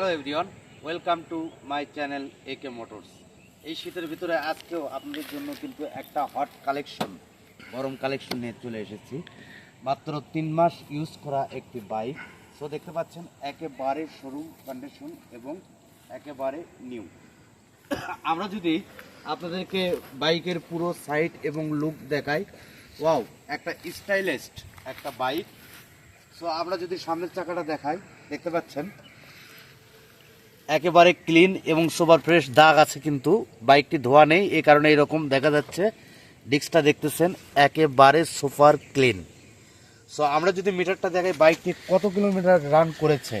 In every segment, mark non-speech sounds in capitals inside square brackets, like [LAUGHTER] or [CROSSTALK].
Hello everyone welcome to my channel A K motors এই শীতের ভিতরে আজকেও আপনাদের জন্য কিন্তু একটা হট কালেকশন গরম কালেকশন নিয়ে চলে এসেছি। মাত্র তিন মাস ইউজ করা একটি বাইক সো দেখতে পাচ্ছেন, একেবারে শোরুম কন্ডিশন এবং একেবারে নিউ আমরা যদি আপনাদেরকে বাইকের পুরো সাইড এবং লুক দেখাই ওয়াও একটা স্টাইলিস্ট একটা বাইক সো আমরা যদি সামনের চাকাটা দেখাই, দেখতে পাচ্ছেন একেবারে ক্লিন এবং সুপার ফ্রেশ দাগ আছে কিন্তু, বাইকটি ধোয়া নেই এই কারণে এরকম দেখা যাচ্ছে। ডিস্কটা দেখতেছেন, একেবারে সুপার ক্লিন সো আমরা যদি মিটারটা দেখাই, বাইকটি কত কিলোমিটার রান করেছে?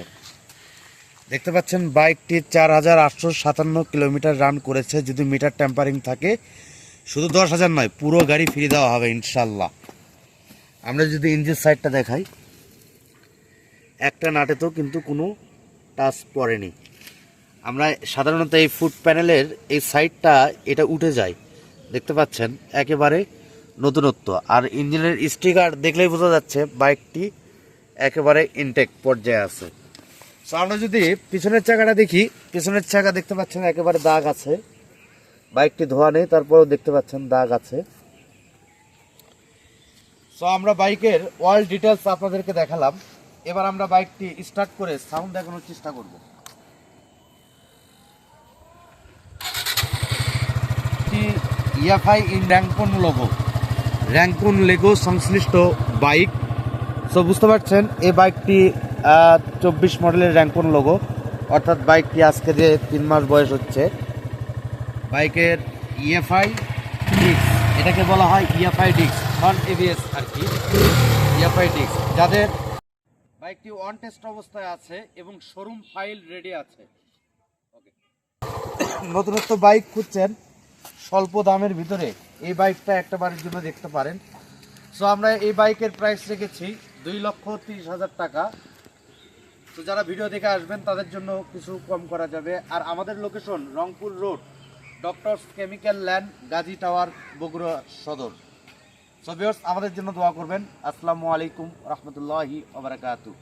দেখতে পাচ্ছেন, বাইকটি চার হাজার আটশো সাতান্ন কিলোমিটার রান করেছে, যদি মিটার টেম্পারিং থাকে, শুধু দশ হাজার নয়, পুরো গাড়ি ফিরে দেওয়া হবে, ইনশাল্লাহ। আমরা যদি ইঞ্জিন সাইডটা দেখাই, একটা নাটেতেও কিন্তু কোনো টাচ পড়েনি। আমরা সাধারণত এই ফুট প্যানেলের এই সাইডটা এটা উঠে যায়। দেখতে পাচ্ছেন, একেবারে নতুনত্ব। আর ইঞ্জিনের স্টিকার দেখলেই বোঝা যাচ্ছে বাইকটি একেবারে ইনটেক পর্যায়ে আছে। সো আমরা যদি পিছনের চাকাটা দেখি, পিছনের চাকা দেখতে পাচ্ছেন একেবারে দাগ আছে। বাইকটি ধোয়া নেই, তারপরেও দেখতে পাচ্ছেন দাগ আছে। সো আমরা বাইকের অয়েল ডিটেলস আপনাদেরকে দেখালাম। এবার আমরা বাইকটি স্টার্ট করে সাউন্ড দেখানোর চেষ্টা করব। ইয়াফাই ইন র্যাঙ্কন লোগো র্যাঙ্কুন লেগো সংশ্লিষ্ট বাইক? সো বুঝতে পারছেন এই বাইকটি চব্বিশ মডেলের র্যাঙ্কুন লোগো অর্থাৎ বাইকটি আজকে যে তিন মাস বয়স হচ্ছে বাইকের ইএফআই ডিক্স এটাকে বলা হয় ইএফআই ডিক্স নন এবিএস আর কি ইএফআই ডিক্স যাদের বাইকটি ওয়ান টেস্ট অবস্থায় আছে এবং শোরুম ফাইল রেডি আছে। ওকে [COUGHS] নতুনত্ব বাইক খুঁজছেন স্বল্প দামের ভিতরে এই বাইকটা একটা বারের জন্য দেখতে পারেন। সো আমরা এই বাইকের প্রাইস রেখেছি দুই লক্ষ তিরিশ হাজার টাকা। তো যারা ভিডিও দেখে আসবেন, তাদের জন্য কিছু কম করা যাবে। আর আমাদের location Rangpur road doctors chemical land Gazi tower Bogura Sadar. So viewers আমাদের জন্য দোয়া করবেন। আসসালামু আলাইকুম রহমতুল্লাহি ওবরাকাতু